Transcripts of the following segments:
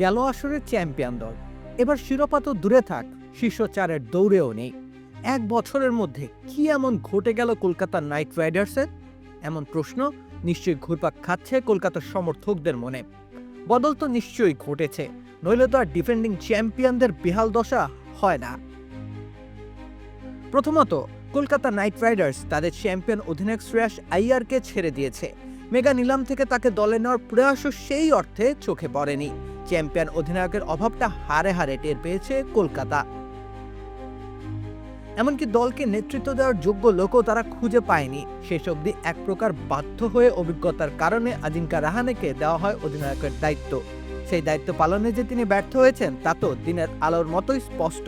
গেল আসরের চ্যাম্পিয়ন দল। এবার শিরোপা তো দূরে থাক, শীর্ষ চারের দৌড়েও নেই। এক বছরের মধ্যে কি এমন ঘটে গেল কলকাতা নাইট রাইডার্সের? এমন প্রশ্ন নিশ্চয়ই ঘুরপাক খাচ্ছে কলকাতার সমর্থকদের মনে। বদল তো নিশ্চয়ই ঘটেছে, নইলে তো আর ডিফেন্ডিং চ্যাম্পিয়নদের বেহাল দশা হয় না। প্রথমত, কলকাতা নাইট রাইডার্স তাদের চ্যাম্পিয়ন অধিনায়ক শ্রেয়াস আইয়ারকে ছেড়ে দিয়েছে। মেগা নিলাম থেকে তাকে দলে নেওয়ার প্রয়াসও সেই অর্থে চোখে পড়েনি। চ্যাম্পিয়ন অধিনায়কের অভাবটা হারে হারে টের পেয়েছে কলকাতা। এমনকি দলকে নেতৃত্ব দেওয়ার যোগ্য লোকও তারা খুঁজে পায়নি। শেষ অবধি এক প্রকার বাধ্য হয়ে অভিজ্ঞতার কারণে আজিঙ্কা রাহানেকে দেওয়া হয় অধিনায়কের দায়িত্ব। সেই দায়িত্ব পালনে যে তিনি ব্যর্থ হয়েছেন, তা তো দিনের আলোর মতোই স্পষ্ট।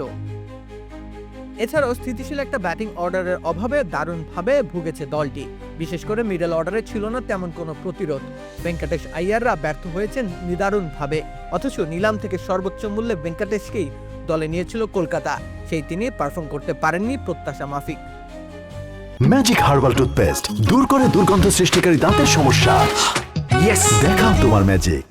এছাড়াও স্থিতিশীল একটা ব্যাটিং অর্ডারের অভাবে দারুণভাবে ভুগেছে দলটি। বিশেষ করে মিডল অর্ডারে ছিল না তেমন কোনো প্রতিরোধ। ভেঙ্কটেশ আইয়াররা ব্যর্থ হয়েছেন নিদারুণভাবে। অথচ নিলাম থেকে সর্বোচ্চ মূল্যে ভেঙ্কটেশকেই দলে নিয়েছিল কলকাতা। সেই তিনি পারফর্ম করতে পারেননি প্রত্যাশা মাফিক। ম্যাজিক হার্বাল টুথপেস্ট দূর করে দুর্গন্ধ সৃষ্টিকারী দাঁতের সমস্যা। ইয়েস দেখাও তোমার ম্যাজিক।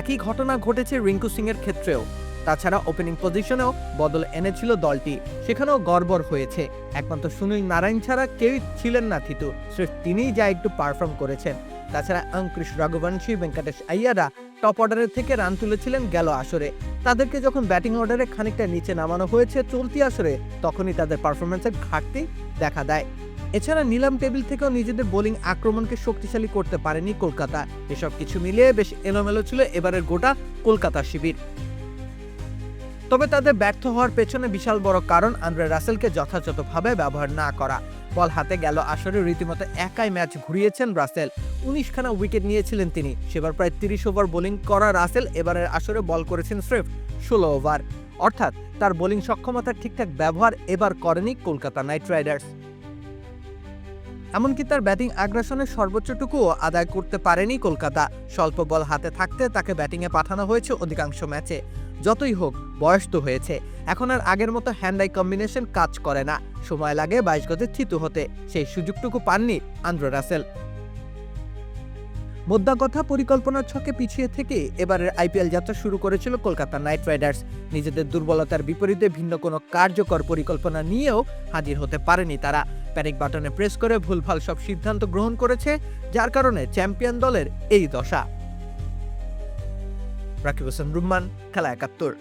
একই ঘটনা ঘটেছে রিঙ্কু সিং এর ক্ষেত্রেও। তাছাড়া ওপেনিং পজিশনেও বদল এনেছিল দলটি। সেখানেও গড়বড় হয়েছে। একমাত্র সুনীল নারায়ণ ছাড়া কেউই ছিলেন না, থিতু। স্রেফ তিনিই যা একটু পারফর্ম করেছেন। তাছাড়া অঙ্কুশ রঘুবংশী, ভেঙ্কটেশ আইয়ারা টপ অর্ডারের থেকে রান তুলেছিলেন গেল আসরে। তাদেরকে যখন ব্যাটিং অর্ডারে খানিকটা নিচে নামানো হয়েছে চলতি আসরে, তখনই তাদের পারফরমেন্সের ঘাটতি দেখা দেয়। এছাড়া নিলাম টেবিল থেকেও নিজেদের বোলিং আক্রমণকে শক্তিশালী করতে পারেনি কলকাতা। এসব কিছু মিলিয়ে বেশ এলোমেলো ছিল এবারের গোটা কলকাতা শিবির। তবে তাদের ব্যর্থ হওয়ার পেছনে বিশাল বড় কারণ আন্দ্রে রাসেলকে যথাযথভাবে ব্যবহার না করা। বল হাতে গেল আসরে রীতিমতো একাই ম্যাচ ঘুরিয়েছেন রাসেল। উনিশখানা উইকেট নিয়েছিলেন তিনি। সেবার প্রায় তিরিশ ওভার বোলিং করা রাসেল এবারের আসরে বল করেছেন স্রেফ ষোলো ওভার। অর্থাৎ তার বোলিং সক্ষমতার ঠিকঠাক ব্যবহার এবার করেনি কলকাতা নাইট রাইডার্স। এমনকি তার ব্যাটিং আগ্রাসনের সর্বোচ্চটুকুও আদায় করতে পারেনি কলকাতা। স্বল্প বল হাতে থাকতে তাকে ব্যাটিংয়ে পাঠানো হয়েছে অধিকাংশ ম্যাচে। যতই হোক, বয়স তো হয়েছে। এখন আর আগের মতো হ্যান্ড আই কম্বিনেশন কাজ করে না। সময় লাগে বাইশ গজে থিতু হতে। সেই সুযোগটুকু পাননি আন্দ্র রাসেল। মোদ্দা কথা পরিকল্পনার ছকে পিছিয়ে থেকে এবারের আইপিএল যাত্রা শুরু করেছিল কলকাতা নাইট রাইডার্স। নিজেদের দুর্বলতার বিপরীতে ভিন্ন কোনো কার্যকর পরিকল্পনা নিয়েও হাজির হতে পারেনি তারা। প্যানিক বাটনে প্রেস করে ভুলভাল সব সিদ্ধান্ত গ্রহণ করেছে, যার কারণে চ্যাম্পিয়ন দলের এই দশা। রাকিব হোসেন, রুম্মান, খেলা একাত্তর।